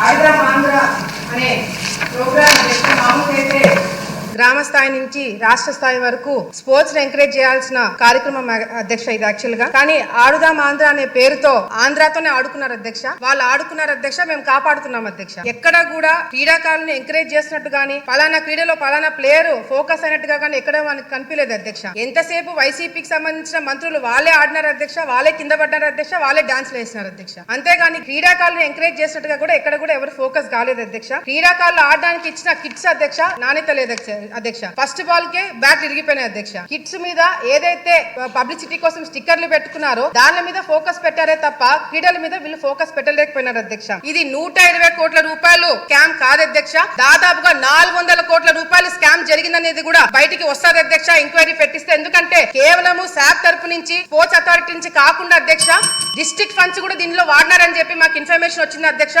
ఆయుధం ఆంధ్ర అనే ప్రోగ్రామ్ స్థాయి నుంచి రాష్ట్ర స్థాయి వరకు స్పోర్ట్స్ ఎంకరేజ్ చేయాల్సిన కార్యక్రమం అధ్యక్ష ఇది యాక్చువల్గా. కానీ ఆడుదాం ఆంధ్ర అనే పేరుతో ఆంధ్రాతోనే ఆడుకున్నారు అధ్యక్ష. వాళ్ళు ఆడుకున్నారు అధ్యక్ష మేము కాపాడుతున్నాం అధ్యక్ష. ఎక్కడ కూడా క్రీడాకారులను ఎంకరేజ్ చేసినట్టు గానీ పలానా క్రీడలో పలానా ప్లేయర్ ఫోకస్ అయినట్టుగా కానీ ఎక్కడ మనకు కనిపించలేదు అధ్యక్ష. ఎంతసేపు వైసీపీకి సంబంధించిన మంత్రులు వాళ్ళే ఆడినారు అధ్యక్ష వాళ్ళే కింద పడ్డారు అధ్యక్ష వాళ్ళే డాన్స్ వేసినారు అధ్యక్ష. అంతేగాని క్రీడాకారులను ఎంకరేజ్ చేసినట్టుగా కూడా ఎక్కడ కూడా ఎవరు ఫోకస్ కాలేదు అధ్యక్ష. క్రీడాకారులు ఆడడానికి ఇచ్చిన కిట్స్ అధ్యక్ష నాణ్యత లేదు అధ్యక్ష- అధ్యక్ష. ఫస్ట్ బాల్ కే బ్యాట్ ఇరిగిపోయినాయి అధ్యక్ష. కిట్స్ మీద ఏదైతే పబ్లిసిటీ కోసం స్టిక్కర్లు పెట్టుకున్నారో దాని మీద ఫోకస్ పెట్టారే తప్ప క్రీడల మీద వీళ్ళు ఫోకస్ పెట్టలేకపోయినారు అధ్యక్ష. ఇది నూట ఇరవై కోట్ల రూపాయలు స్కామ్ కాదు అధ్యక్ష. దాదాపుగా నాలుగు వందల కోట్ల రూపాయలు స్కామ్ జరిగిందనేది కూడా బయటికి వస్తారు అధ్యక్ష ఎంక్వైరీ పెట్టిస్తే. ఎందుకంటే కేవలము శాప్ తరపు నుంచి స్పోర్ట్స్ అథారిటీ నుంచి కాకుండా అధ్యక్ష డిస్ట్రిక్ట్ ఫండ్స్ కూడా దీనిలో వాడినారని చెప్పి మాకు ఇన్ఫర్మేషన్ వచ్చింది అధ్యక్ష.